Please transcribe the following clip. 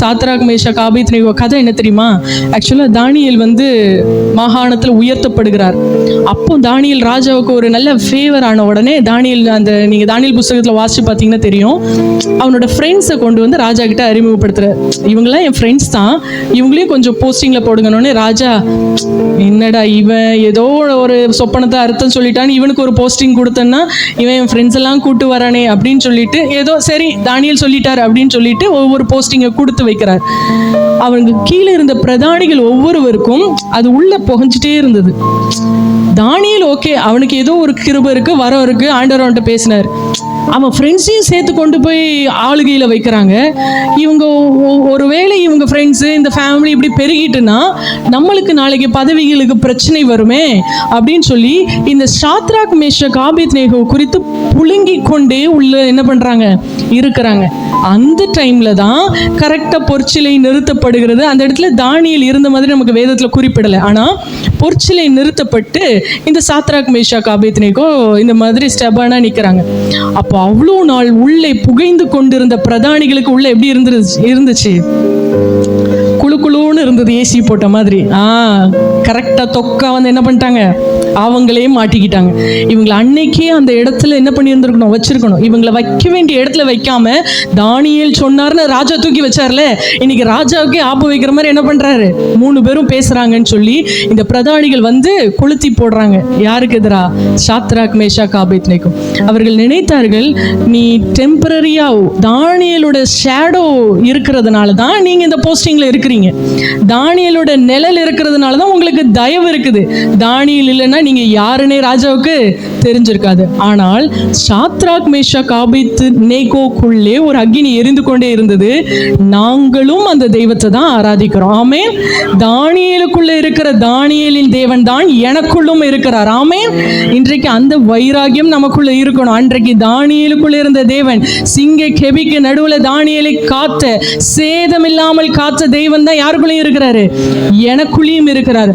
Shadrach மேஷா காபித் கதை என்ன தெரியுமா? ஆக்சுவலாக தானியல் வந்து மாகாணத்தில் உயர்த்தப்படுகிறார். அப்போ தானியல் ராஜாவுக்கு ஒரு நல்ல ஃபேவர் ஆன உடனே தானியல் அந்த நீங்கள் தானியல் புஸ்தகத்தில் வாசிச்சு பார்த்தீங்கன்னா தெரியும். அவனோட ஃப்ரெண்ட்ஸை கொண்டு வந்து ராஜா கிட்ட அறிமுகப்படுத்துகிறார் இவங்களாம் என் ஃப்ரெண்ட்ஸ் தான். இவங்களையும் கொஞ்சம் போஸ்டிங்கில் போடுங்கன்னு ராஜா என்னடா இவன்? ஏதோ ஒரு சொப்பனத்தை அர்த்தம் சொல்லிட்டான்னு இவனுக்கு ஒரு போஸ்டிங் கொடுத்தேன்னா இவன் என் ஃப்ரெண்ட்ஸ் எல்லாம் கூட்டு வரானே அப்படின்னு சொல்லிட்டு ஏதோ சரி தானியல் சொல்லிட்டார் அப்படின்னு சொல்லிட்டு ஒவ்வொரு போஸ்டிங்கை கொடுத்து வைக்கிறார். அவங்க கீழே இருந்த பிரதானிகள் ஒவ்வொருவருக்கும் அது உள்ள புகஞ்சிட்டே இருந்தது. தானியல் ஓகே அவனுக்கு ஏதோ ஒரு கிருப இருக்கு வரம் இருக்கு ஆண்டவர் பேசினார். அவன் ஃப்ரெண்ட்ஸையும் சேர்த்து கொண்டு போய் ஆளுகையில் வைக்கிறாங்க. இவங்க ஒருவேளை இவங்க ஃப்ரெண்ட்ஸு இந்த ஃபேமிலி இப்படி பெருகிட்டுன்னா நம்மளுக்கு நாளைக்கு பதவிகளுக்கு பிரச்சனை வருமே அப்படின்னு சொல்லி இந்த ஷாத்ராக் மேஷ காபித் நேகோ குறித்து புழுங்கி கொண்டே உள்ள என்ன பண்ணுறாங்க இருக்கிறாங்க. அந்த டைமில் தான் கரெக்டாக பொற்சிலை நிறுத்தப்படுகிறது. அந்த இடத்துல தானியில் இருந்த மாதிரி நமக்கு வேதத்தில் குறிப்பிடலை. ஆனால் பொற்சிலை நிறுத்தப்பட்டு இந்த சாத்ராக் மேஷா காபித்னேகோ இந்த மாதிரி ஸ்டெபானா நிற்கிறாங்க அப்போ அவ்வளோ நாள் உள்ளே புகைந்து கொண்டிருந்த பிரதானிகளுக்கு உள்ள எப்படி இருந்துருச்சு இருந்துச்சு? இருந்தது ஏசி போட்ட மாதிரி. ஆ கரெக்டாக தொக்கா வந்து என்ன பண்ணிட்டாங்க? அவங்களே மாட்டிக்கிட்டாங்க. இவங்களை அன்னைக்கே அந்த இடத்துல என்ன பண்ணியிருந்திருக்கணும்? வச்சிருக்கணும். இவங்களை வைக்க வேண்டிய இடத்துல வைக்காம தானியல் சொன்னார்னு ராஜா தூக்கி வச்சார்ல. இன்னைக்கு ராஜாவுக்கே ஆப்பு வைக்கிற மாதிரி என்ன பண்றாரு? மூணு பேரும் பேசுறாங்கன்னு சொல்லி இந்த பிரதானிகள் வந்து கொளுத்தி போடுறாங்க. யாருக்கு எதிரா? சாத்ராக் மேஷா காபித் நேக்கும் அவர்கள் நினைத்தார்கள் நீ டெம்பரரியா தானியலோட ஷேடோ இருக்கிறதுனால தான் நீங்க இந்த போஸ்டிங்ல இருக்கிறீங்க. தானியலோட நிழல் இருக்கிறதுனால தான் உங்களுக்கு தயவு இருக்குது. தானியல் இல்லைன்னா நீங்கள் யாருன்னே ராஜாவுக்கு தெரிஞ்சிருக்காது. ஆனால் சாத்ராக் மேஷா காபித்து நேகோக்குள்ளே ஒரு அக்கினி எரிந்து கொண்டே இருந்தது. நாங்களும் அந்த தெய்வத்தை தான் ஆராதிக்கிறோம். ஆமே தானியலுக்குள்ள இருக்கிற தானியலின் தேவன் தான் எனக்குள்ளும் இருக்கிறார். ஆமே இன்றைக்கு அந்த வைராகியம் நமக்குள்ள இருக்கணும். அன்றைக்கு தானியலுக்குள்ள இருந்த தேவன் சிங்க கெபிக்கு நடுவுல தானியலை காத்த சேதமில்லாமல் காத்த தெய்வம் தான் யாருக்குள்ளேயும் இருக்கிறாரு. எனக்குள்ளேயும் இருக்கிறாரு.